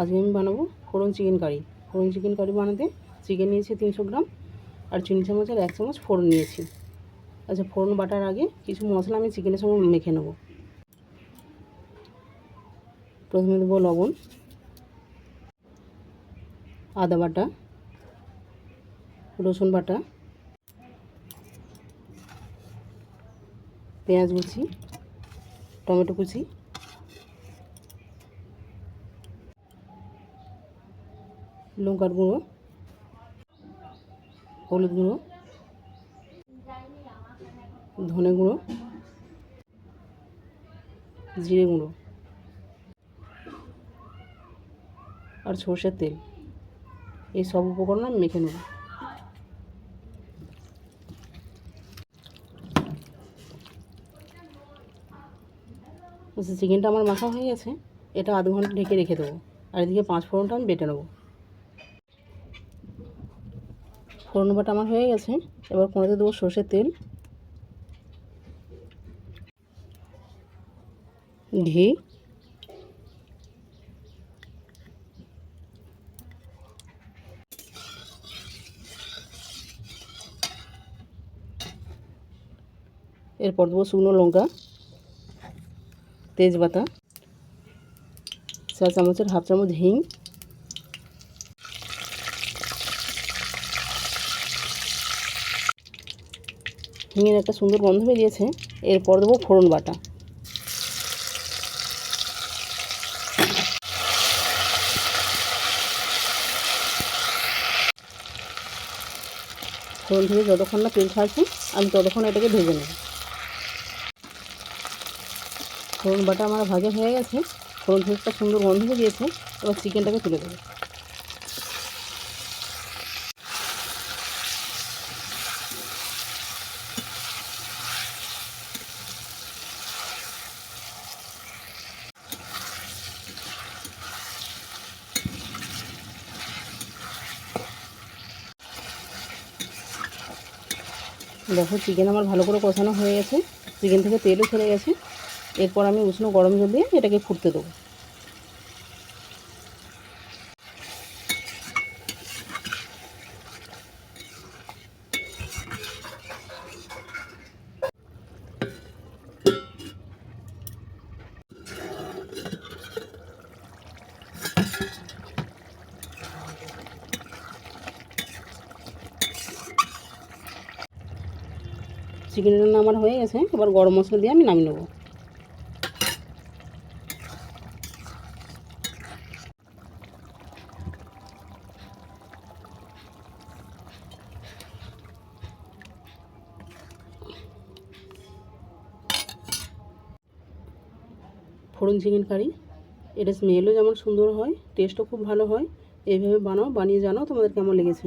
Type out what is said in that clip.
আজকে আমি বানাবো ফোড়ন চিকেন কারি। ফোড়ন চিকেন কারি বানাতে চিকেন নিয়েছি তিনশো গ্রাম আর চিনি চামচের এক চামচ ফোড়ন নিয়েছি। আচ্ছা ফোড়ন বাটার আগে কিছু মশলা আমি চিকেনের সঙ্গে মেখে নেব। প্রথমে দেবো লবণ, আদা বাটা, রসুন বাটা, পেঁয়াজ কুচি, টমেটো কুচি লঙ্কার গুঁড়ো, হলুদ গুঁড়ো, ধনে গুঁড়ো, জিরে গুঁড়ো আর সর্ষের তেল। এই সব উপকরণ আমি মেখে নেব। চিকেনটা আমার মাখা হয়ে গেছে। এটা আধ ঘণ্টা ঢেকে রেখে দেবো। আর এদিকে পাঁচ ফোড়নটা আমি বেটে নেব। ফোড়ন বাটা আমার হয়ে গেছে। এবার কোনোতে দেবো সর্ষের তেল। ঘি। এরপর দেবো শুকনো লঙ্কা, তেজপাতা চা চামচের হাফ চামচ হিং হিঙের একটা সুন্দর গন্ধ বেরিয়েছে। এরপর দেবো ফোড়ন বাটা। ফোড়ন থেকে যতক্ষণ না তেল ছাড়ছে, আমি ততক্ষণ এটাকে ভেজে নেব। ফোড়ন বাটা আমার ভাজা হয়ে গেছে। ফোড়ন থেকে একটা সুন্দর গন্ধ বেরিয়েছে। এবার চিকেনটাকে তুলে দেবো। দেখো চিকেন আমার ভালো করে কষানো হয়ে গেছে। চিকেন থেকে তেলও ছেড়ে গেছে। এরপর আমি উষ্ণ গরম জল দিয়ে এটাকে ফুটতে দেবো। চিকেন রান্না আমার হয়ে গেছে, এবার গরম মশলা দিয়ে আমি নামিয়ে নেব। ফোড়ন চিকেন কারি, এটা স্মেলও যেমন সুন্দর হয় টেস্টও খুব ভালো হয়। এইভাবে বানাও, বানিয়ে জানাও তোমাদের কেমন লেগেছে।